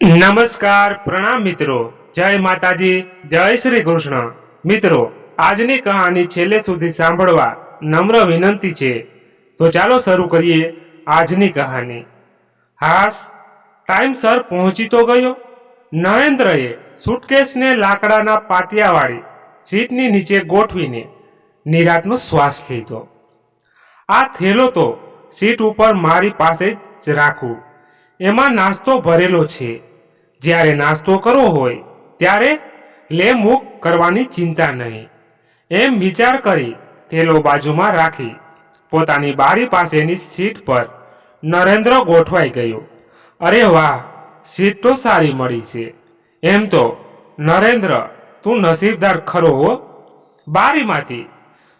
નમસ્કાર પ્રણામ મિત્રો. જય માતાજી, જય શ્રી કૃષ્ણ. મિત્રો, આજની કહાની છેલ્લે સુધી સાંભળવા નમ્ર વિનંતી છે. તો ચાલો શરૂ કરીએ આજની કહાની. હાસ ટાઈમસર પહોંચી તો ગયો. નરેન્દ્રએ સુટકેસને લાકડાના પાટિયાવાળી સીટની નીચે ગોઠવીને નિરાતનો શ્વાસ લીધો. આ થેલો તો સીટ ઉપર મારી પાસે જ રાખું. એમાં નાસ્તો ભરેલો છે. જ્યારે નાસ્તો કરવો હોય, ત્યારે લે મૂક કરવાની ચિંતા નહીં. એમ વિચાર કરી થેલો બાજુમાં રાખી પોતાની બારી પાસેની સીટ પર નરેન્દ્ર ગોઠવાઈ ગયો. અરે વાહ, સીટ તો સારી મળી છે. એમ તો, નરેન્દ્ર, તું નસીબદાર ખરો હો. બારીમાંથી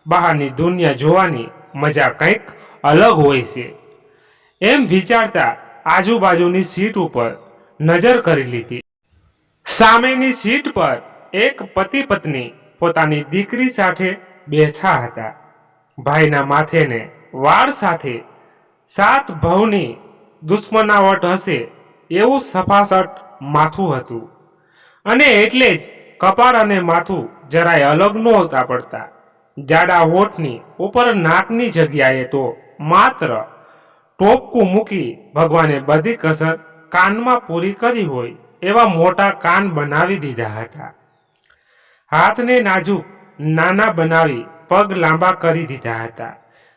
બહારની દુનિયા જોવાની મજા કંઈક અલગ હોય છે. એમ વિચારતા આજુબાજુની સીટ ઉપર નજર કરી લીધી. સામેની સીટ પર એક પતિ પત્ની પોતાની દીકરી સાથે બેઠા હતા. ભાઈના માથેને વાળ સાથે સાત ભવની દુશ્મનાવટ હશે એવું સફાસટ માથું હતું. અને એટલે જ કપાળ અને માથું જરાય અલગ નહોતા પડતા. જાડા હોઠની ઉપર નાકની જગ્યાએ તો માત્ર ટોપકું મૂકી ભગવાને બધી કસર કાનમાં પૂરી કરી હોય એવા મોટા કાન બનાવી દીધા હતા. હાથને નાજુક નાના બનાવી પગ લાંબા કરી દીધા હતા.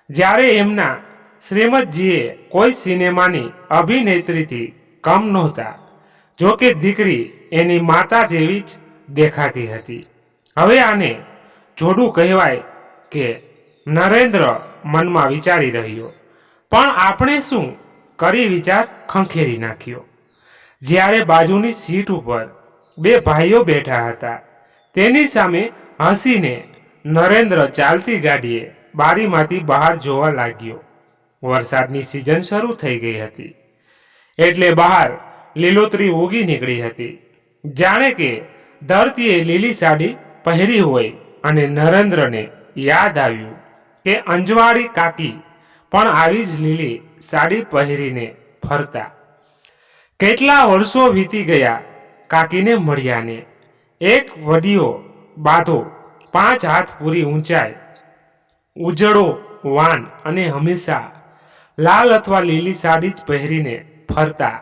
જ્યારે એમના શ્રીમદજીએ કોઈ સિનેમાની અભિનેત્રીથી કમ નહોતા, જો કે દીકરી એની માતા જેવી જ દેખાતી હતી. હવે આને જોડું કહેવાય કે નરેન્દ્ર મનમાં વિચારી રહ્યો. પણ આપણે શું કરી વિચાર ખંખેરી નાખ્યો. જ્યારે બાજુની સીટ ઉપર બે ભાઈઓ બેઠા હતા, તેની સામે હસીને નરેન્દ્ર ચાલતી ગાડીએ બારીમાંથી બહાર જોવા લાગ્યો. વરસાદની સિઝન શરૂ થઈ ગઈ હતી. એટલે બહાર લીલોતરી ઉગી નીકળી હતી. જાણે કે ધરતીએ લીલી સાડી પહેરી હોય અને નરેન્દ્રને યાદ આવ્યું કે અંજવાળી કાકી પણ આવી જ લીલી સાડી પહેરીને ફરતા. કેટલા વર્ષો વીતી ગયા કાકીને મળ્યાને. એક વડીયો બાધો, પાંચ હાથ પૂરી ઊંચાઈ, ઉજળો વાન અને હંમેશા લાલ અથવા લીલી સાડી જ પહેરીને ફરતા.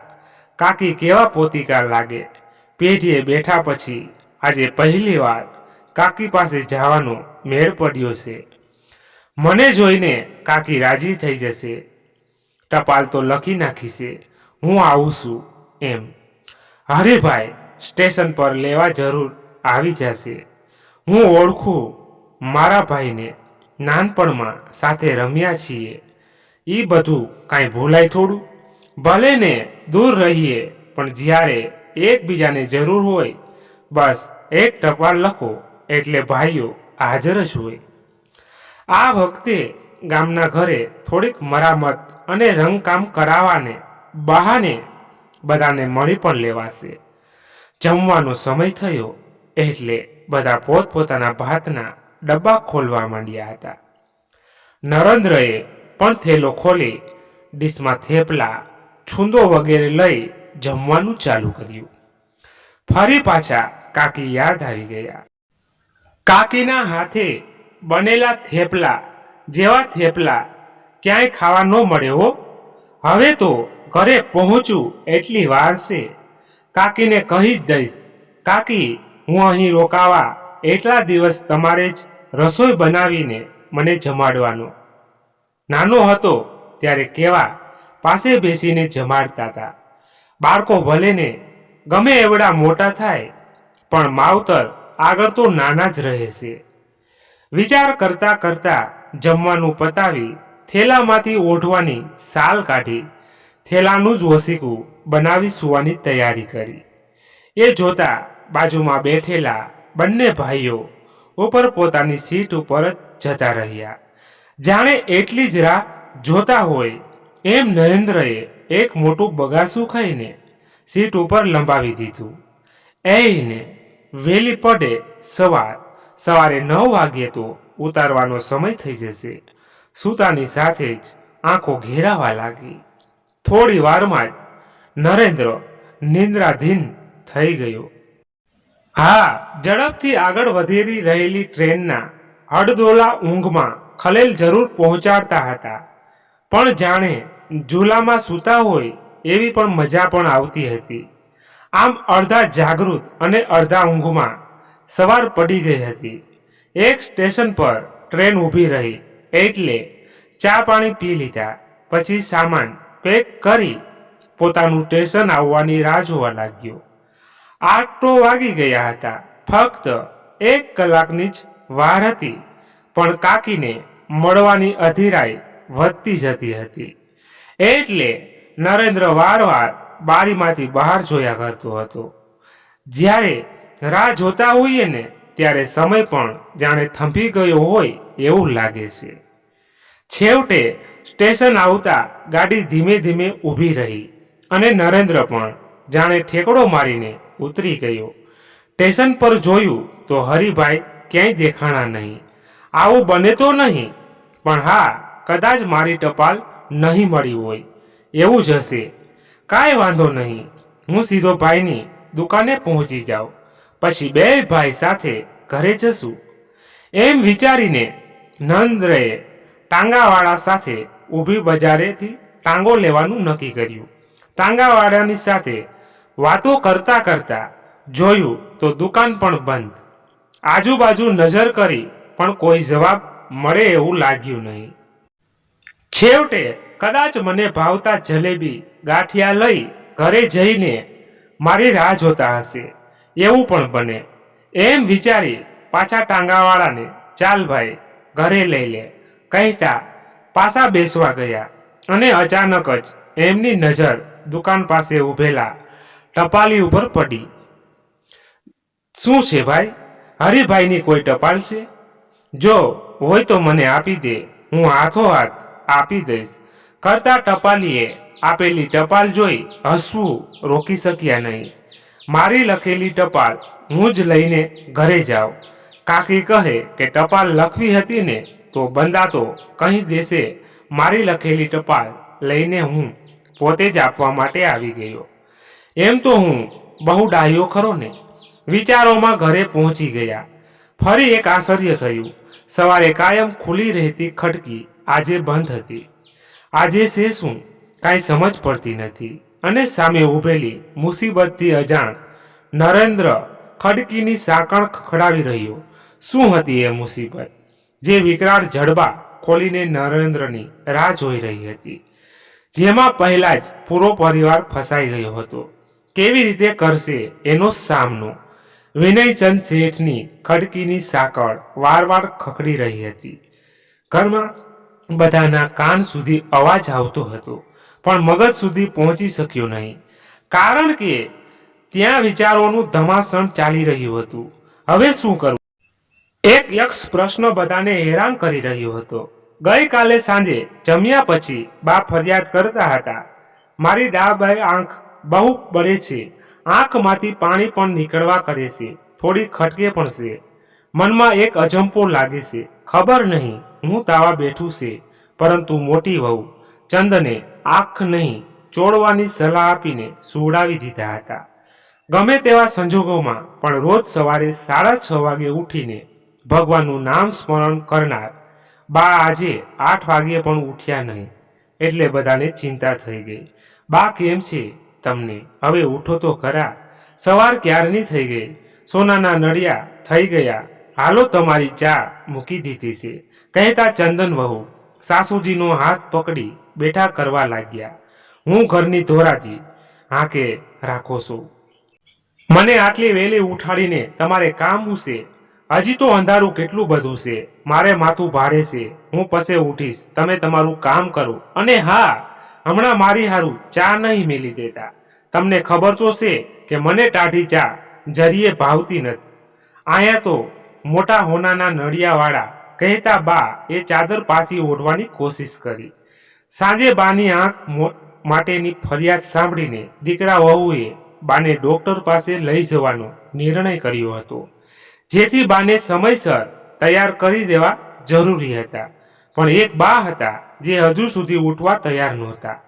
કાકી કેવા પોતિકા લાગે. પેઢીએ બેઠા પછી આજે પહેલી વાર કાકી પાસે જવાનો મેળ પડ્યો છે. મને જોઈને કાકી રાજી થઈ જશે. ટપાલ તો લખી નાખીશે. હું આવું છું એમ. હરેભાઈ સ્ટેશન પર લેવા જરૂર આવી જશે. હું ઓળખું મારા ભાઈને નાનપણમાં સાથે રમ્યા છીએ. એ બધું કાંઈ ભૂલાય થોડું. ભલે ને દૂર રહીએ, પણ જ્યારે એકબીજાને જરૂર હોય, બસ એક ટપાલ લખો એટલે ભાઈઓ હાજર જ હોય. આ વખતે ગામના ઘરે થોડીક મરામત અને રંગકામ કરાવવાને બહાને બધાને મળી પણ લેવાશે. જમવાનો સમય થયો એટલે બધા પોતપોતાના ભાતના ડબ્બા ખોલવા માંડ્યા હતા. નરેન્દ્રએ પણ થેલો ખોલી ડીશમાં થેપલા, છૂંદો વગેરે લઈ જમવાનું ચાલુ કર્યું. ફરી પાછા કાકી યાદ આવી ગયા. કાકીના હાથે બનેલા થેપલા જેવા થેપલા ક્યાંય ખાવા ન મળે હો. હવે તો ઘરે પહોંચું એટલી વાર છે. કાકીને કહી જ દઈશ, કાકી, હું અહીં રોકાવા એટલા દિવસ તમારે જ રસોઈ બનાવીને મને જમાડવાનો. નાનો હતો ત્યારે કેવા પાસે બેસીને જમાડતા હતા બાળકો ભલે ને ગમે એવડા મોટા થાય, પણ માવતર આગળ તો નાના જ રહે છે. વિચાર કરતા કરતા જમવાનું પતાવી થેલામાંથી ઓઢવાની સાલ કાઢી થેલાનું જ વસીકું બનાવી સુવાની તૈયારી કરી. એ જોતા બાજુમાં બેઠેલા બંને ભાઈઓ ઉપર પોતાની સીટ ઉપર જ જતા રહ્યા. જાણે એટલી જ રાહ જોતા હોય એમ નરેન્દ્રએ એક મોટું બગાસું ખાઈને સીટ ઉપર લંબાવી દીધું. એને વેલી પડે સવાર સવારે નવ વાગ્યે તો ઉતારવાનો સમય થઈ જશે. સૂતાની સાથે જ આંખો ઘેરાવા લાગી. થોડી વારમાં જ નરેન્દ્ર નિંદ્રાધીન થઈ ગયો. હા, ઝડપથી આગળ વધી રહેલી ટ્રેનના અડધોલા ઊંઘમાં ખલેલ જરૂર પહોંચાડતા હતા. પણ જાણે ઝૂલામાં સૂતા હોય એવી પણ મજા પણ આવતી હતી. આમ અડધા જાગૃત અને અડધા ઊંઘમાં સવાર પડી ગઈ હતી. એક સ્ટેશન પર ટ્રેન ઊભી રહી, એટલે ચા પાણી પી લીધા. પછી સામાન પેક કરી પોતાનું સ્ટેશન આવવાની રાહ જોવા લાગ્યો. આટો વાગી ગયા હતા. ફક્ત એક કલાકની જ વાર હતી, પણ કાકીને મળવાની અધીરાઈ વધતી જતી હતી. એટલે નરેન્દ્ર વારવાર બારીમાંથી બહાર જોયા કરતો હતો. જ્યારે રાહ જોતા હોઈએ ને, ત્યારે સમય પણ જાણે થંભી ગયો હોય એવું લાગે છે. છેવટે સ્ટેશન આવતા ગાડી ધીમે ધીમે ઊભી રહી અને નરેન્દ્ર પણ જાણે ઠેકડો મારીને ઉતરી ગયો. સ્ટેશન પર જોયું તો હરિભાઈ ક્યાંય દેખાણા નહીં. આવું બને તો નહીં, પણ હા, કદાચ મારી ટપાલ નહીં મળી હોય. એવું જ હશે. કાંઈ વાંધો નહીં. હું સીધો ભાઈની દુકાને પહોંચી જાઉં. પછી બે ભાઈ સાથે ઘરે જશું. એમ વિચારીને નંદ્રએ ટાંગાવાળા સાથે ઊભી બજારેથી ટાંગો લેવાનું નક્કી કર્યું. ટાંગાવાળાની સાથે વાતો કરતા કરતા જોયું તો દુકાન પણ બંધ. આજુબાજુ નજર કરી પણ કોઈ જવાબ મળે એવું લાગ્યું નહીં. છેવટે કદાચ મને ભાવતા જલેબી ગાંઠિયા લઈ ઘરે જઈને મારી રાહ જોતા હશે. એવું પણ બને. એમ વિચારી પાછા ટાંગાવાળાને ચાલ ભાઈ ઘરે લઈ લે. કહેતા પાછા બેસવા ગયા અને અચાનક જ એમની નજર દુકાન પાસે ઊભેલા ટપાલી ઉપર પડી. શું છે ભાઈ? હરિભાઈની કોઈ ટપાલ છે? જો હોય તો મને આપી દે. હું હાથો હાથ આપી દઈશ. કરતા ટપાલીએ આપેલી ટપાલ જોઈ હસવું રોકી શક્યા નહીં. મારી લખેલી ટપાલ હું જ લઈને ઘરે જાઉં. કાકી કહે કે ટપાલ લખવી હતી ને તો બંદાતો કહી દેશે. મારી લખેલી ટપાલ લઈને હું પોતે જ આપવા માટે આવી ગયો. એમ તો હું બહુ ડાહ્યો ખરો ને. વિચારોમાં ઘરે પહોંચી ગયા. ફરી એક આશ્ચર્ય થયું. સવારે કાયમ ખુલ્લી રહેતી ખટકી આજે બંધ હતી. આજે છે શું? કાંઈ સમજ પડતી નથી. અને સામે ઊભેલી મુસીબતથી અજાણ નરેન્દ્ર ખડકીની સાંકળ ખખડાવી રહ્યો. શું હતી એ મુસીબત? જે વિકરાળ જડબા ખોલીને નરેન્દ્રની રાહ જોઈ રહી હતી. જેમાં પહેલા જ પૂરો પરિવાર ફસાઈ ગયો હતો. કેવી રીતે કરશે એનો સામનો? વિનયચંદ શેઠની ખડકીની સાંકળ વારવાર ખખડી રહી હતી. ઘરમાં બધાના કાન સુધી અવાજ આવતો હતો. પણ મગજ સુધી પહોંચી શક્યો નહીં. કારણ કે ત્યાં વિચારોનું ધમાસણ ચાલી રહ્યું હતું. હવે શું કરવું? એક યક્ષ પ્રશ્ન બધાને હેરાન કરી રહ્યો હતો. ગઈકાલે સાંજે જમ્યા પછી બા ફરિયાદ કરતા હતા, મારી ડાબાઈ આંખ બહુ બળે છે. આંખમાંથી પાણી પણ નીકળવા કરે છે. થોડી ખટકે પણ છે. મનમાં એક અજંપો લાગે છે. ખબર નહીં, હું તાવા બેઠું છે. પરંતુ મોટી વહુ, ચંદને આંખ નહીં, ચોળવાની સલાહ આપીને સુવડાવી દીધા હતા. ગમે તેવા સંજોગોમાં પણ રોજ સવારે સાડા છ વાગે ઉઠીને ભગવાનનું નામ સ્મરણ કરનાર બા આજે આઠ વાગ્યે પણ ઉઠ્યા નહીં, એટલે બધાને ચિંતા થઈ ગઈ. બા કેમ છે તમને? હવે ઉઠો તો ખરા. સવાર ક્યારની થઈ ગઈ? સોનાના નળિયા થઈ ગયા. હાલો તમારી ચા મૂકી દીધી છે. કહેતા ચંદન વહુ, સાસુજીનો હાથ પકડી બેઠા કરવા લાગ્યા. હું ઘરની ધોરાજી હાકે રાખો છું. મને આટલી વહેલી ઉઠાડીને તમારે કામ છે હજી તો અંધારું કેટલું બધું છે? મારે માથું ભારે છે. હું પસે ઉઠીશ. તમે તમારું કામ કરો. અને હા, હમણાં મારી હારું ચા નહીં મેલી દેતા. તમને ખબર તો છે કે મને ટાઢી ચા જરીએ ભાવતી નથી. આયા તો મોટા હોનાના નળિયાવાળા કહેતા બા, એ ચાદર પાસી ઓઢવાની કોશિશ કરી. સાંજે બાની આંખ માટેની ફરિયાદ સાંભળીને દીકરા વહુએ બાને ડોક્ટર પાસે લઈ જવાનો નિર્ણય કર્યો હતો. જેથી બાને સમયસર તૈયાર કરી દેવા જરૂરી હતા. પણ એક બા હતા જે હજુ સુધી ઉઠવા તૈયાર નહોતા.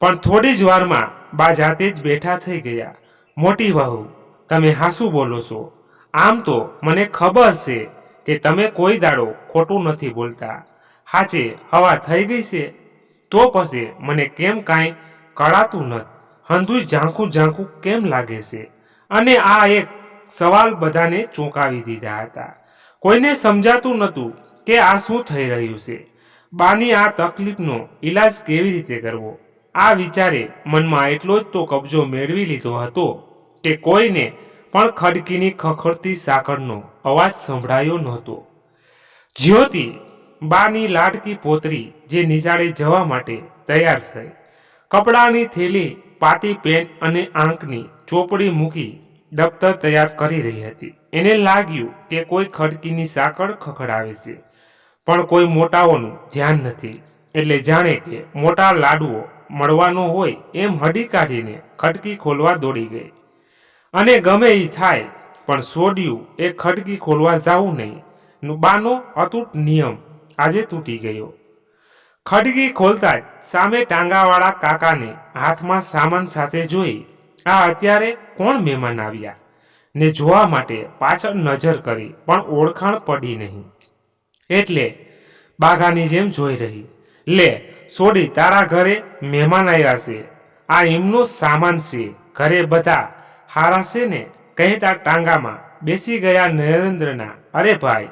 પણ થોડી જ વારમાં બા જાતે જ બેઠા થઈ ગયા. મોટી વહુ, તમે હાસું બોલો છો. આમ તો મને ખબર છે કે તમે કોઈ દાડો ખોટું નથી બોલતા. હાચે હવા થઈ ગઈ છે? તો પછી મને કેમ કાંઈ કળાતું નથી હંધુય ઝાંખું ઝાંખું કેમ લાગે છે? અને આ એક સવાલ બધાને ચોંકાવી દીધા હતા. કોઈને સમજાતું નહોતું કે આ શું થઈ રહ્યું છે. બાની આ તકલીફનો ઈલાજ કેવી રીતે કરવો? આ વિચારે મનમાં એટલો જ તો કબજો મેળવી લીધો હતો કે કોઈને પણ ખડકીની ખખડતી સાકરનો અવાજ સંભળાયો નહોતો. જ્યોતિ, બાની લાડકી પોતરી જે નિશાળે જવા માટે તૈયાર થઈ. કપડાની થેલી, પાટી પેન અને આંકની ચોપડી મૂકી દફતર તૈયાર કરી રહી હતી. એને લાગ્યું કે કોઈ ખડકીની સાકળ ખખડાવે છે, પણ કોઈ મોટાઓનું ધ્યાન નથી. એટલે જાણે કે મોટા લાડુઓ મળવાનો હોય એમ હડી કાઢીને ખડકી ખોલવા દોડી ગઈ. અને ગમે એ થાય, પણ સોડિયું એ ખડકી ખોલવા જાવું નહીં. બાનો અતૂટ નિયમ આજે તૂટી ગયો. ખડકી ખોલતા જ સામે ટાંગાવાળા કાકાને હાથમાં સામાન સાથે જોઈ, આ અત્યારે કોણ મહેમાન આવ્યા? ને જોવા માટે પાછળ નજર કરી, પણ ઓળખાણ પડી નહીં. એટલે બાઘાની જેમ જોઈ રહી, લે, સોડી, તારા ઘરે મહેમાન આવ્યા છે. આ એમનો સામાન છે. ઘરે બધા હારા ને? કહેતા ટાંગામાં બેસી ગયા નરેન્દ્રના, અરે ભાઈ,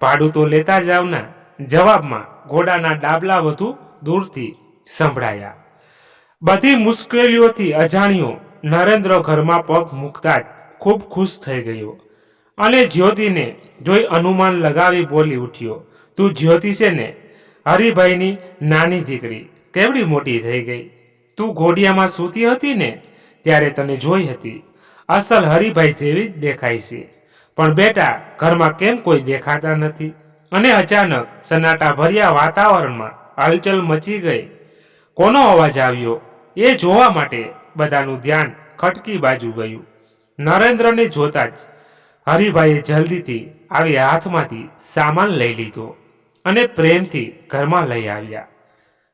ભાડું તો લેતા જાવ ના જવાબમાં ઘોડાના ડાબલા વધુ દૂરથી સંભળાયા. બધી મુશ્કેલીઓથી અજાણ્યો નરેન્દ્ર ઘરમાં પગ મૂકતા જ ખૂબ ખુશ થઈ ગયો અને જ્યોતિને જોઈ અનુમાન લગાવી બોલી ઉઠ્યો, તું જ્યોતિ છે ને હરિભાઈની નાની દીકરી કેવડી મોટી થઈ ગઈ? તું ઘોડિયામાં સૂતી હતી ને ત્યારે તને જોઈ હતી? અસલ હરિભાઈ જેવી જ દેખાય છે. પણ બેટા, ઘરમાં કેમ કોઈ દેખાતા નથી? અને અચાનક સન્નાટા ભર્યા વાતાવરણમાં હલચલ મચી ગઈ. કોનો અવાજ આવ્યો? એ જોવા માટે બધાનું ધ્યાન ખટકી બાજુ ગયું. નરેન્દ્રને જોતા જ હરિભાઈએ જલ્દીથી આવી હાથમાંથી સામાન લઈ લીધો અને પ્રેમથી ઘરમાં લઈ આવ્યા.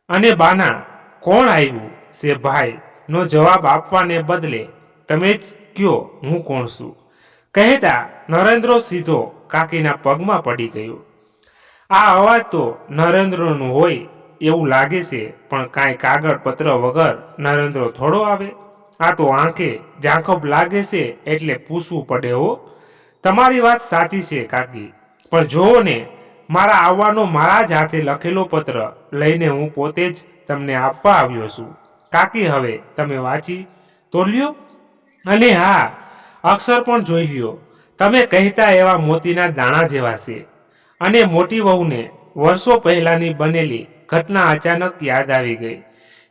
અને બાના, કોણ આવ્યું? છે ભાઈ, નો જવાબ આપવાને બદલે તમે જ કયો, હું કોણ છું? કહેતા નરેન્દ્ર સીધો કાકીના પગમાં પડી ગયો. આ અવાજ તો નરેન્દ્રનો હોય એવું લાગે છે, પણ કાંઈ કાગળ પત્ર વગર નરેન્દ્ર થોડો આવે? આ તો આંખે ઝાંખપ લાગે છે એટલે પૂછવું પડે હો. તમારી વાત સાચી છે કાકી, પણ જોવો ને, મારા આવવાનો મારા જ હાથે લખેલો પત્ર લઈને હું પોતે જ તમને આપવા આવ્યો છું. કાકી, હવે તમે વાંચી તો લ્યો અને હા, અક્ષર પણ જોઈ લ્યો. તમે કહેતા એવા મોતીના દાણા જેવા છે. અને મોટી વહુને વર્ષો પહેલાની બનેલી ઘટના અચાનક યાદ આવી ગઈ.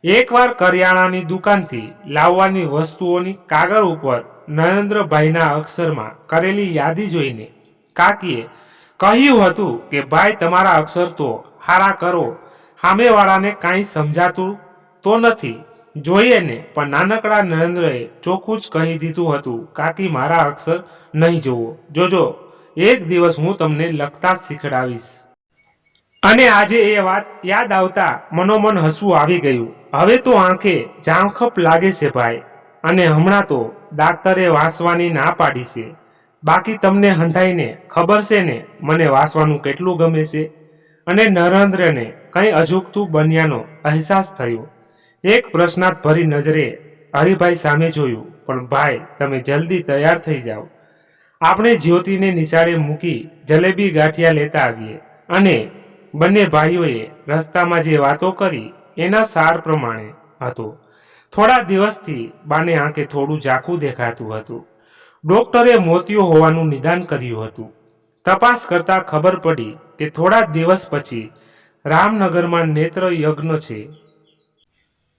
એકવાર કરિયાણાની દુકાનથી લાવવાની વસ્તુઓની કાગળ ઉપર નરેન્દ્રભાઈના અક્ષરમાં કરેલી યાદી જોઈને કાકીએ કહ્યું હતું કે, ભાઈ, તમારા અક્ષર તો હારા કરો. સામેવાળાને કાંઈ સમજાતું તો નથી. જોઈએ ને. પણ નાનકડા નરેન્દ્રએ ચોખ્ખું જ કહી દીધું હતું, કાકી, મારા અક્ષર નહીં જોવો જોજો એક દિવસ હું તમને લખતા શીખડાવીશ. અને આજે એ વાત યાદ આવતા મનોમન હસવું આવી ગયું. હવે તો આંખે જાંખપ લાગે છે ભાઈ. અને હમણાં તો ડાક્ટરે વાંસવાની ના પાડી છે. બાકી તમને હંધાઈને ખબર છે ને મને વાંસવાનું કેટલું ગમે છે? અને નરેન્દ્રને કંઈ અજુગતું બન્યાનો અહેસાસ થયો. એક પ્રશ્નાર્થ ભરી નજરે હરિભાઈ સામે જોયું, પણ ભાઈ, તમે જલ્દી તૈયાર થઈ જાઓ. આપણે જ્યોતિને નિશાળે મૂકી જલેબી ગાંઠિયા લેતા આવીએ. અને બંને ભાઈઓએ રસ્તામાં જે વાતો કરી એના સાર પ્રમાણે હતો. થોડા દિવસથી બાને આંખે થોડું ઝાખું દેખાતું હતું. ડોક્ટરે મોતિયો હોવાનું નિદાન કર્યું હતું. તપાસ કરતા ખબર પડી કે થોડા દિવસ પછી રામનગરમાં નેત્ર યજ્ઞ છે.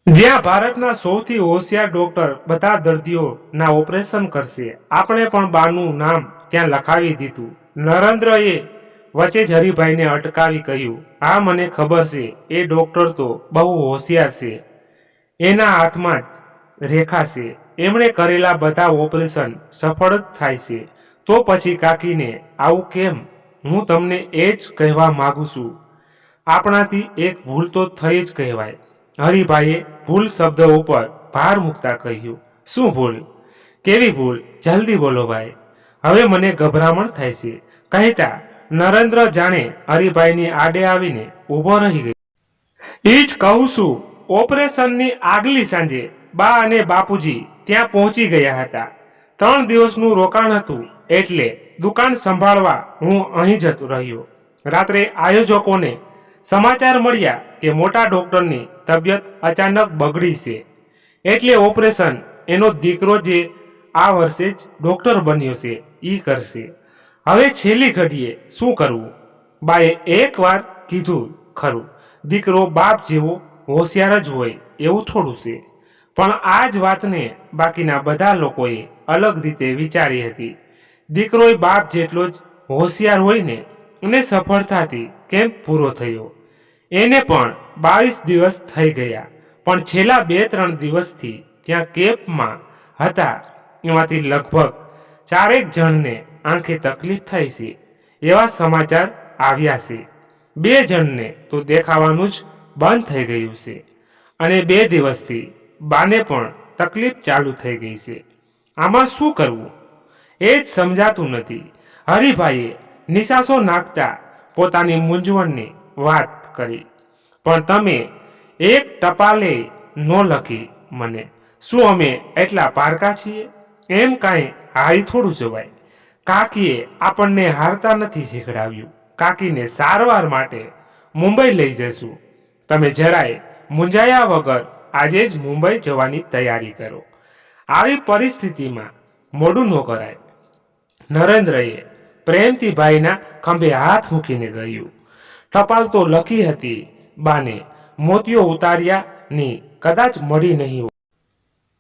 જ્યાં ભારતના સૌથી હોશિયાર ડોક્ટર બધા દર્દીઓના ઓપરેશન કરશે. આપણે પણ બાનું નામ ત્યાં લખાવી દીધું. નરેન્દ્રએ વચ્ચે જ અટકાવી કહ્યું, આ મને ખબર છે, એ ડોક્ટર તો બહુ હોશિયાર છે. એના હાથમાં જ રેખા છે. એમણે કરેલા બધા ઓપરેશન સફળ જ થાય છે. તો પછી કાકીને, આવું કેમ? હું તમને એ જ કહેવા માગું છું. આપણાથી એક ભૂલ તો થઈ જ કહેવાય. હરિભાઈએ ભૂલ શબ્દ ઉપર ભાર મૂકતા કહ્યું, શું ભૂલ? કેવી ભૂલ? જલ્દી બોલો ભાઈ. હવે મને ગભરામણ થાય છે. કહેતા નરેન્દ્ર જાણે હરિભાઈની આડે આવીને ઊભો રહી ગયો એ જ કહું છું, ઓપરેશનની આગલી સાંજે બા અને બાપુજી ત્યાં પહોંચી ગયા હતા. ત્રણ દિવસનું રોકાણ હતું એટલે દુકાન સંભાળવા હું અહીં જતો રહ્યો. રાત્રે આયોજકોને સમાચાર મળ્યા કે મોટા ડોક્ટરની તબિયત અચાનક બગડી છે. એટલે ઓપરેશન એનો દીકરો જે આ વર્ષે જ ડોક્ટર બન્યો છે એ કરશે. હવે છેલ્લી ઘડીએ શું કરવું? બાએ એકવાર કીધું, ખરું, દીકરો બાપ જેવો હોશિયાર જ હોય એવું થોડું છે. પણ આ જ વાતને બાકીના બધા લોકોએ અલગ રીતે વિચારી હતી. દીકરોય બાપ જેટલો જ હોશિયાર હોય ને અને સફળતાથી કેમ્પ પૂરો થયો? એને પણ બાવીસ દિવસ થઈ ગયા, પણ છેલ્લા બે ત્રણ દિવસથી ત્યાં કેમ્પમાં હતા. એમાંથી લગભગ ચારેક જણને આંખે તકલીફ થઈ છે, એવા સમાચાર આવ્યા છે. બે જણને તો દેખાવાનું જ બંધ થઈ ગયું છે અને બે દિવસથી બાને પણ તકલીફ ચાલુ થઈ ગઈ છે. આમાં શું કરવું? એ જ સમજાતું નથી. હરિભાઈએ નિશાસો નાખતા પોતાની મૂંઝવણની વાત કરી. પણ તમે એક ટપાલે ન લખી મને. શું અમે એટલા પારકા છીએ? એમ કાંઈ હારી થોડું જવાય. કાકીએ આપણને હારતા નથી શીખડાવ્યું. કાકીને સારવાર માટે મુંબઈ લઈ જશું. તમે જરાય મૂંઝાયા વગર આજે જ મુંબઈ જવાની તૈયારી કરો. આવી પરિસ્થિતિમાં મોડું ન કરાય. નરેન્દ્રએ પ્રેમથી ભાઈના ખંભે હાથ મૂકીને ગયું. ટપાલ તો લખી હતી, બાને, મોતીઓ ઉતાર્યા ની કદાચ મળી નહીં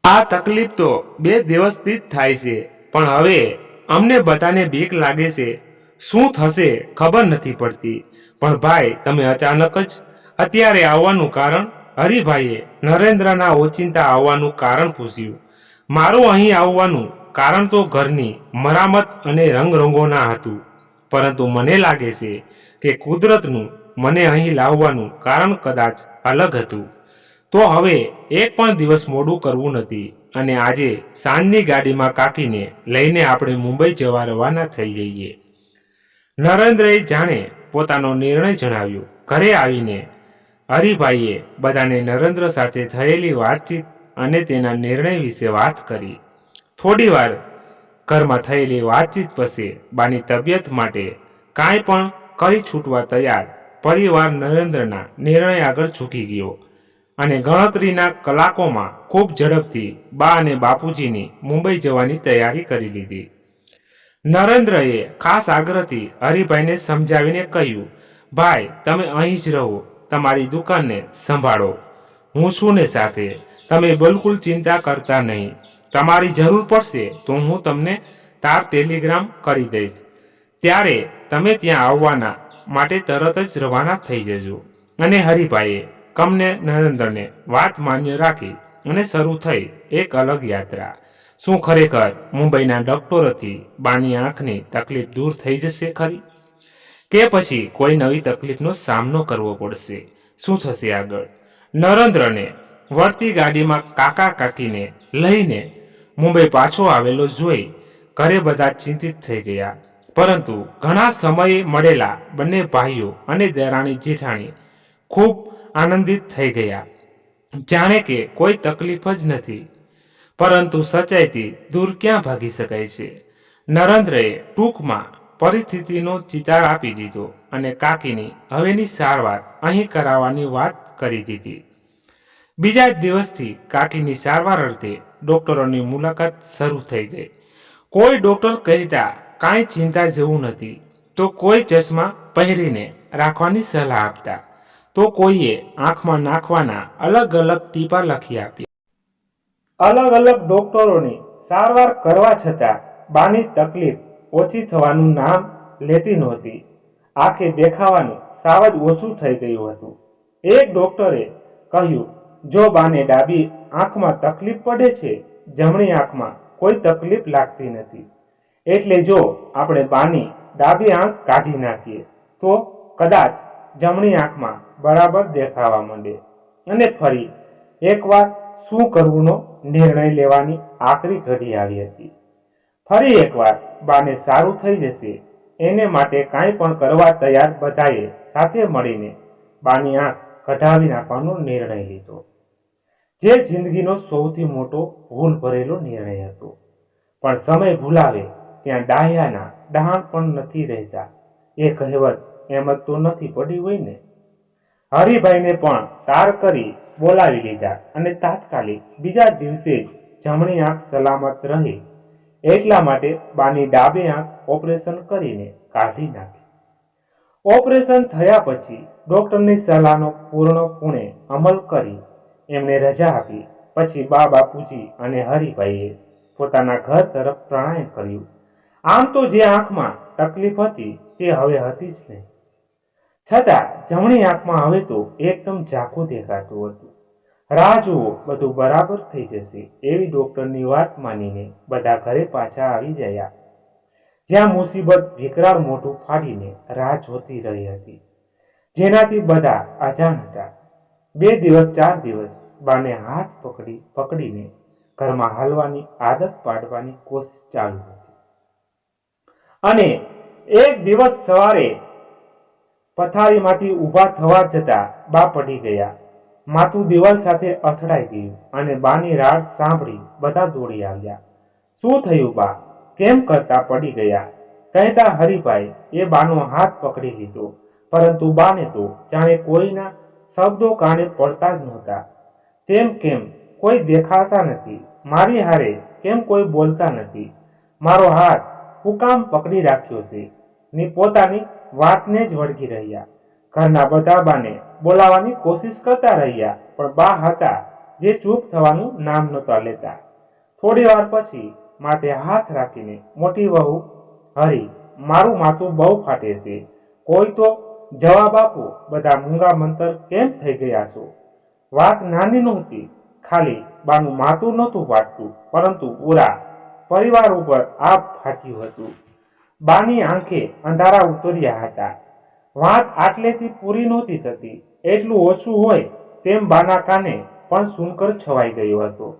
આ તકલીફ તો બે દિવસથી જ થાય છે, પણ હવે અમને બધાને બીક લાગે છે. શું થશે ખબર નથી પડતી. પણ ભાઈ, તમે અચાનક જ અત્યારે આવવાનું કારણ? હરિભાઈએ નરેન્દ્રના ઓચિંતા આવવાનું કારણ પૂછ્યું. મારું અહીં આવવાનું કારણ તો ઘરની મરામત અને રંગરંગોના હતું, પરંતુ મને લાગે છે કે કુદરતનું મને અહીં લાવવાનું કારણ કદાચ અલગ હતું. તો હવે એક પણ દિવસ મોડું કરવું નથી અને આજે સાંજની ગાડીમાં કાકીને લઈને આપણે મુંબઈ જવા રવાના થઈ જઈએ. નરેન્દ્રએ જાણે પોતાનો નિર્ણય જણાવ્યો. ઘરે આવીને હરિભાઈએ બધાને નરેન્દ્ર સાથે થયેલી વાતચીત અને તેના નિર્ણય વિશે વાત કરી. થોડીવાર ઘરમાં થયેલી વાતચીત પછી બાની તબિયત માટે કાંઈ પણ કરી છૂટવા તૈયાર. પરિવાર નરેન્દ્રના નિર્ણય આગળ ઝૂકી ગયો અને ગણતરીના કલાકોમાં ખૂબ ઝડપથી બા અને બાપુજીની મુંબઈ જવાની તૈયારી કરી લીધી. નરેન્દ્રએ ખાસ આગ્રહથી હરિભાઈને સમજાવીને કહ્યું, ભાઈ, તમે અહીં જ રહો, તમારી દુકાનને સંભાળો. હું છું ને સાથે. તમે બિલકુલ ચિંતા કરતા નહીં. તમારી જરૂર પડશે તો હું તમને તાર ટેલિગ્રામ કરી દઈશ. ત્યારે તમે ત્યાં આવવાના માટે તરત જ રવાના થઈ જજો. અને હરિભાઈએ કમને નરેન્દ્રને વાત માન્ય રાખી અને શરૂ થઈ એક અલગ યાત્રા. શું ખરેખર મુંબઈના ડોક્ટરોથી બાની આંખની તકલીફ દૂર થઈ જશે ખરી? કે પછી કોઈ નવી તકલીફનો સામનો કરવો પડશે? શું થશે આગળ? નરેન્દ્રને વળતી ગાડીમાં કાકા કાકીને લઈને મુંબઈ પાછો આવેલો જોઈ ઘરે બધા ચિંતિત થઈ ગયા. પરંતુ ઘણા સમયે મળેલા બંને ભાઈઓ અને દેરાણી જેઠાણી ખૂબ આનંદિત થઈ ગયા. જાણે કે કોઈ તકલીફ જ નથી, પરંતુ સચ્ચાઈથી દૂર ક્યાં ભાગી શકાય છે? નરેન્દ્રએ ટૂંકમાં પરિસ્થિતિનો ચિતાર આપી દીધો અને કાકીની હવેની સારવાર અહીં કરાવવાની વાત કરી દીધી. બીજા જ દિવસથી કાકીની સારવાર અર્થે ડોક્ટરોની મુલાકાત શરૂ થઈ ગઈ. કોઈ ડોક્ટર કહેતા કાંઈ ચિંતા જેવું નથી. તો કોઈ ચશ્મા પહેરીને રાખવાની સલાહ આપતા. તો કોઈએ આંખમાં નાખવાના અલગ અલગ ટીપા લખી આપ્યા. અલગ અલગ ડોક્ટરોની સારવાર કરવા છતાં બાની તકલીફ ઓછી થવાનું નામ લેતી નહોતી. આંખે દેખાવાનું સાવ જ ઓછું થઈ ગયું હતું. એક ડોક્ટરે કહ્યું જો બાને ડાબી આંખમાં તકલીફ પડે છે, જમણી આંખમાં કોઈ તકલીફ લાગતી નથી. એટલે જો આપણે બાની ડાબી આંખ કાઢી નાખીએ, તો કદાચ જમણી આંખમાં બરાબર દેખાવા માંડે. અને ફરી એકવાર શું કરવુંનો નિર્ણય લેવાની આખરી ઘડી આવી હતી. ફરી એકવાર બાને સારું થઈ જશે, એને માટે કાંઈ પણ કરવા તૈયાર બધાએ સાથે મળીને બાની આંખ કઢાવી નાખવાનો નિર્ણય લીધો. જે જિંદગીનો સૌથી મોટો ભૂલ ભરેલો નિર્ણય હતો. પણ સમય ભૂલાવે ત્યાં ડાહ્યાના ડહાણ પણ નથી રહેતા. એ કહેવત એમ જ તો નથી પડી હોય ને. હરિભાઈને પણ તાર કરી બોલાવી લીધા અને તાત્કાલિક બીજા દિવસે જ જમણી આંખ સલામત રહે. એટલા માટે બાની ડાબે આંખ ઓપરેશન કરીને કાઢી નાખી. ઓપરેશન થયા પછી ડૉક્ટરની સલાહનો પૂર્ણપણે અમલ કરી એમને રજા આપી. પછી બા બાપુજી અને હરિભાઈએ પોતાના ઘર તરફ પ્રાણાયામ કર્યું. આમ તો જે આંખમાં તકલીફ હતી તે હવે હતી જ નહીં. છતાં જમણી આંખમાં હવે તો એકદમ ઝાંખું દેખાતું હતું. રાહ જુઓ, બધું બરાબર થઈ જશે, એવી ડૉક્ટરની વાત માનીને બધા ઘરે પાછા આવી ગયા જ્યાં મુસીબત વિકરાળ મોટું ફાડીને રાહ જોતી રહી હતી. જેનાથી બધા અજાણ હતા. બે દિવસ, ચાર દિવસ બાને હાથ પકડી, પકડીને ઘરમાં હાલવાની આદત પાડવાની કોશિશ ચાલુ હતી. અને એક દિવસ સવારે પથારીમાંથી ઊભા થવા જતા બા પડી ગયા. માથું દિવાલ સાથે અથડાઈ ગયું અને બાની રાડ સાંભળી બધા દોડી આવ્યા. શું થયું બા? કેમ કરતા પડી ગયા? કહેતા હરિભાઈ, એ બાનો હાથ પકડી લીધો. પરંતુ બાને તો જાણે કોઈના શબ્દો કાને પડતા જ નહોતા. તેમ કેમ? કોઈ દેખાતા નથી. મારી હારે કેમ કોઈ બોલતા નથી? મારો હાથ હું કામ પકડી રાખ્યો છે. ની પોતાની વાતને જ વળગી રહ્યા. ઘરના બધા બાને બોલાવાની કોશિશ કરતા રહ્યા, પણ બા હતા જે ચૂપ થવાનું નામ નહોતા લેતા. થોડી વાર પછી માથે હાથ રાખીને, મોટી વહુ, હરી, મારું માથું બહુ ફાટે છે. કોઈ તો જવાબ આપો, બધા મૂંગા મંતર કેમ થઈ ગયા છો? વાત નાની નહોતી, ખાલી બાનું માથું નહોતું ફાટતું, પરંતુ પૂરા પરિવાર ઉપર આપ ફાટ્યું હતું. બાની આંખે અંધારા ઉતર્યા હતા. વાત આટલેથી પૂરી નહોતી થતી. એટલું ઓછું હોય તેમ બાના કાને પણ સુનકર છવાઈ ગયો હતો.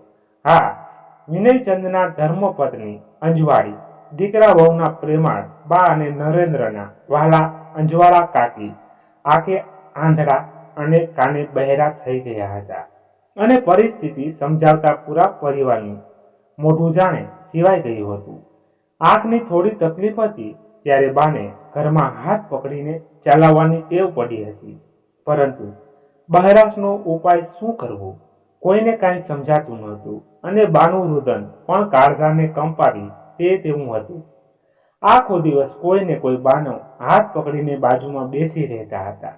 હા વિનયચંદના ધર્મપત્ની અંજવાળી, દીકરા વહુના પ્રેમાળ બા અને નરેન્દ્રના વાલા અંજવાળા કાકી. આંખે આંધળા અને કાને બહેરા થઈ ગયા હતા અને પરિસ્થિતિ સમજાવતા પૂરા પરિવારનું મોઢું જાણે સિવાય ગયું હતું. આંખની થોડી તકલીફ હતી ત્યારે બાને ઘરમાં હાથ પકડીને ચલાવવાની ટેવ પડી હતી. પરંતુ બહેરાશનો ઉપાય શું કરવો? કોઈને કાંઈ સમજાતું નહોતું અને બાનું રુદન પણ કાળજાને કંપાવી તે તેવું હતું. આખો દિવસ કોઈને કોઈ બાનો હાથ પકડીને બાજુમાં બેસી રહેતા હતા.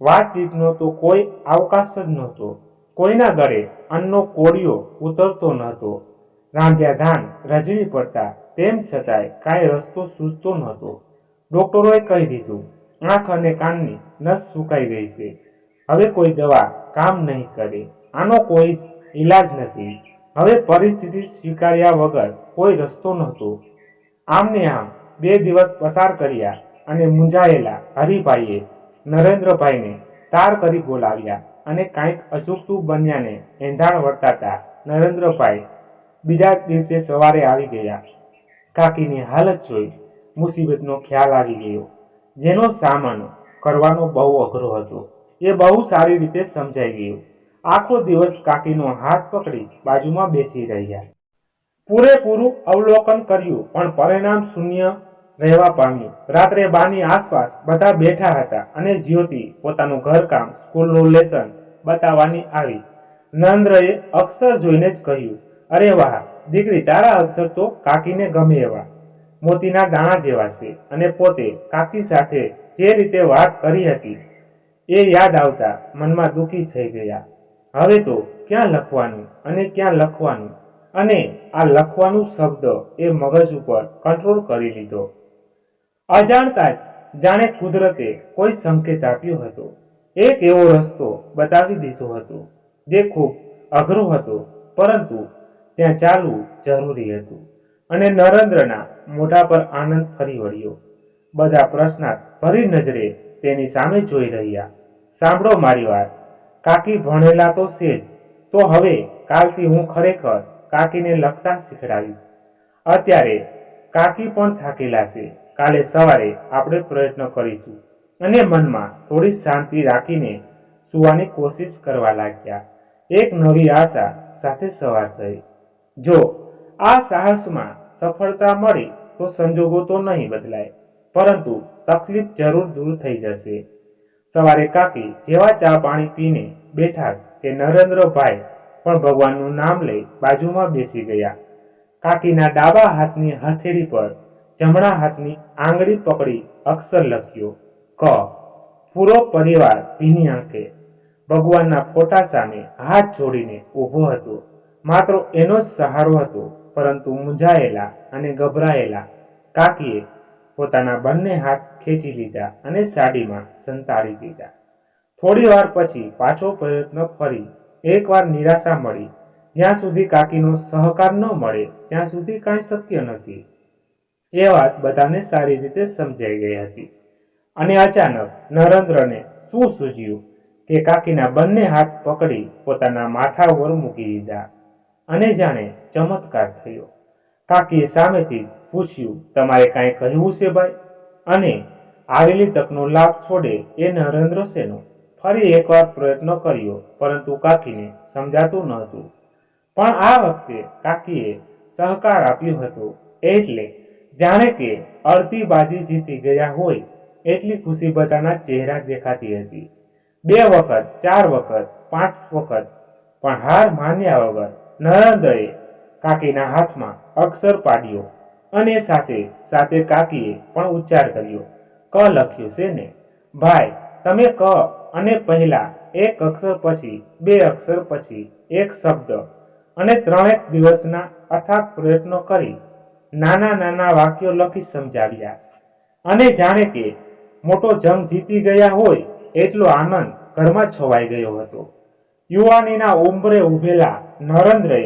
વાતચીતનો તો કોઈ અવકાશ જ નહોતો. કોઈના ગળે અન્નનો કોળિયો ઉતરતો નહોતો. રાંધ્યા ધાન રજવી પડતા તેમ છતાંય કાંઈ રસ્તો સૂચતો નહોતો. ડોક્ટરોએ કહી દીધું, આંખ અને કાનની નસ સુકાઈ ગઈ છે. હવે કોઈ દવા કામ નહીં કરે. આનો કોઈ ઈલાજ નથી. હવે પરિસ્થિતિ સ્વીકાર્યા વગર કોઈ રસ્તો નહોતો. આમને આમ બે દિવસ પસાર કર્યા અને મૂંઝાયેલા હરિભાઈએ નરેન્દ્રભાઈને તાર કરી બોલાવ્યા અને કાંઈક અચૂકતું બન્યાને એંધાણ વર્તાતા નરેન્દ્રભાઈ બીજા દિવસે સવારે આવી ગયા. કાકીની હાલત જોઈ મુસીબતનો ખ્યાલ આવી ગયો. જેનો સામનો કરવાનો બહુ અઘરો હતો. એ બહુ સારી રીતે સમજાઈ ગયું. આખો દિવસ કાકીનો હાથ પકડી બાજુમાં બેસી રહ્યા. પૂરેપૂરું અવલોકન કર્યું, પણ પરિણામ શૂન્ય રહેવા પામ્યું. રાત્રે બાની આસપાસ બધા બેઠા હતા અને જ્યોતિ પોતાનું ઘરકામ, સ્કૂલનું લેસન બતાવવાની આવી. નરેન્દ્રએ અક્ષર જોઈને જ કહ્યું, અરે વાહ, દીકરી, તારા અક્ષર તો કાકીને ગમે એવા. મોતીના દાણા જેવા છે. અને પોતે કાકી સાથે જે રીતે વાત કરી હતી, એ યાદ આવતા મનમાં દુઃખી થઈ ગયા. હવે તો ક્યાં લખવાનું અને ક્યાં લખવાનું? અને આ લખવાનું શબ્દ એ મગજ ઉપર કંટ્રોલ કરી લીધો. અજાણતા જ જાણે કુદરતે કોઈ સંકેત આપ્યો હતો. એક એવો રસ્તો બતાવી દીધો હતો, જે ખૂબ અઘરો હતો, પરંતુ ત્યાં ચાલવું જરૂરી હતું. અને નરેન્દ્રના મોઢા પર આનંદ ફરી વળ્યો. બધા પ્રશ્નાર્થ ભરી નજરે તેની સામે જોઈ રહ્યા. સાંભળો મારી વાત. કાકી ભણેલા તો છે જ. તો હવે કાલથી હું ખરેખર કાકીને લખતા શીખડાવીશ. અત્યારે કાકી પણ થાકેલા છે. કાલે સવારે આપણે પ્રયત્ન કરીશું. અને મનમાં થોડી શાંતિ રાખીને સુવાની કોશિશ કરવા લાગ્યા. એક નવી આશા સાથે સવાર થઈ. જો આ સાહસમાં સફળતા મળી તો સંજોગો તો નહીં બદલાય. પરંતુ તકલીફ જરૂર દૂર થઈ જશે. સવારે કાકી જેવા ચા પાણી પીને બેઠા તે નરેન્દ્રભાઈ પણ ભગવાનનું નામ લઈ બાજુમાં બેસી ગયા. કાકીના ડાબા હાથની હથેળી પર જમણા હાથની આંગળી પકડી અક્ષર લખ્યો, ક. પૂરો પરિવાર ભીની આંખે ભગવાનના ફોટા સામે હાથ જોડીને ઊભો હતો. માત્ર એનો જ સહારો હતો, પરંતુ મૂંઝાયેલા અને ગભરાયેલા. કાકીએ પોતાના બંને હાથ ખેંચી લીધા અને સાડીમાં સંતાડી દીધા. થોડી વાર પછી પાછો પ્રયત્ન ફરી. એકવાર નિરાશા મળી. જ્યાં સુધી કાકીનો સહકાર ન મળે, ત્યાં સુધી કાંઈ શક્ય નથી. એ વાત બધાને સારી રીતે સમજાઈ ગઈ હતી. અને અચાનક નરેન્દ્રને શું સૂઝ્યું કે કાકીના બંને હાથ પકડી પોતાના માથા ઉપર મૂકી દીધા અને જાણે ચમત્કાર થયો. કાકીએ સામેથી પૂછ્યું, તમારે કાંઈ કહેવું છે ભાઈ? અને આવેલી તકનો લાભ છોડે એ નરેન્દ્ર સેનો ફરી એકવાર પ્રયત્ન કર્યો, પરંતુ કાકીને સમજાતું ન હતું. પણ આ વખતે કાકીએ સહકાર આપ્યો હતો, એટલે જાણે કે અડધી બાજી જીતી ગયા હોય એટલી ખુશી બધાના ચહેરા દેખાતી હતી. બે વખત, ચાર વખત, પાંચ વખત, પણ હાર માન્યા વગર નરેન્દ્રએ કાકીના હાથમાં અક્ષર પાડ્યો. અને સાથે સાથે કાકીએ પણ ઉચ્ચાર કર્યો. ક લખ્યું છે ને ભાઈ, તમે ક અને પહેલા એક અક્ષર પછી બે અક્ષર પછી એક શબ્દ અને ત્રણેક દિવસના અથાગ પ્રયત્નો કરી નાના નાના વાક્યો લખી સમજાવ્યા. અને જાણે કે મોટો જંગ જીતી ગયા હોય એટલો આનંદ ઘરમાં છવાઈ ગયો હતો. યુવાનીના ઉંબરે ઉભેલા નરેન્દ્રએ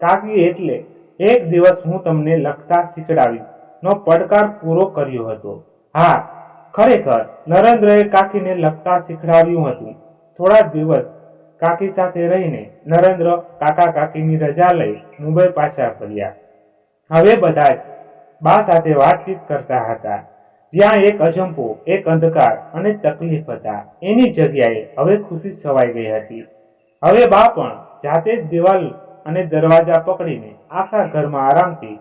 કાકી એટલે એક દિવસ હું તમને લખતા શીખડાવીશ. નો પડકાર પૂરો કર્યો હતો. હા, ખરેખર નરેન્દ્રએ કાકીને લખતા શીખડાવ્યું હતું. થોડા દિવસ કાકી સાથે રહીને નરેન્દ્ર કાકા કાકીની રજા લઈ મુંબઈ પાછા ફર્યા. હવે બધા જ બા સાથે વાતચીત કરતા હતા. જ્યાં એક અજંપો, એક અંધકાર અને તકલીફ હતા. એની જગ્યાએ હવે ખુશી છવાઈ ગઈ હતી. હવે બા પણ જાતે જ દિવાલ અને દરવાજા પકડીને આખા ઘરમાં આરામથી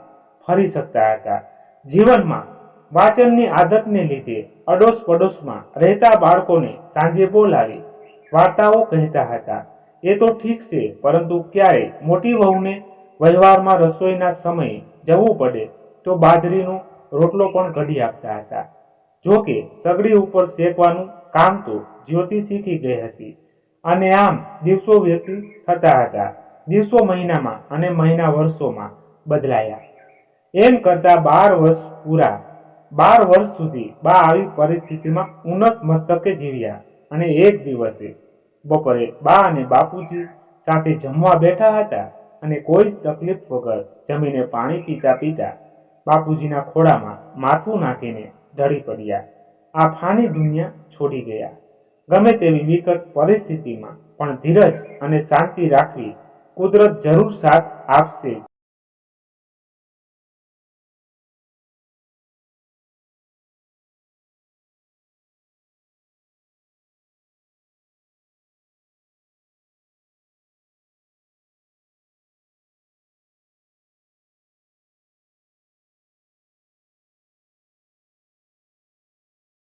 ફરી શકતા હતા. જીવનમાં વાંચનની આદતને લીધે અડોશ પડોશમાં રહેતા બાળકોને સાંજે બોલાવી વાર્તાઓ કહેતા હતા. એ તો ઠીક છે, પરંતુ ક્યારે મોટી વહુને વ્યવહારમાં રસોઈના સમયે જવું પડે તો બાજરીનો રોટલો પણ ઘડી આપતા હતા. જો કે સગડી ઉપર શેકવાનું કામ તો જ્યોતિ શીખી ગઈ હતી અને આમ દિવસો વ્યતીત થતા હતા. દિવસો મહિનામાં અને મહિના વર્ષોમાં બદલાયા. એમ કરતા બાર વર્ષ પૂરા. બાર વર્ષ સુધી બા આવી પરિસ્થિતિમાં ઉન્નત મસ્તકે જીવ્યા અને એક દિવસે બપોરે બા અને બાપુજી સાથે જમવા બેઠા હતા અને કોઈ જ તકલીફ વગર જમીને પાણી પીતા પીતા બાપુજીના ખોળામાં માથું નાખીને ઢળી પડ્યા. આ ફાની દુનિયા છોડી ગયા. ગમે તેવી વિકટ પરિસ્થિતિમાં પણ ધીરજ અને શાંતિ રાખવી કુદરત જરૂર સાથ આપશે.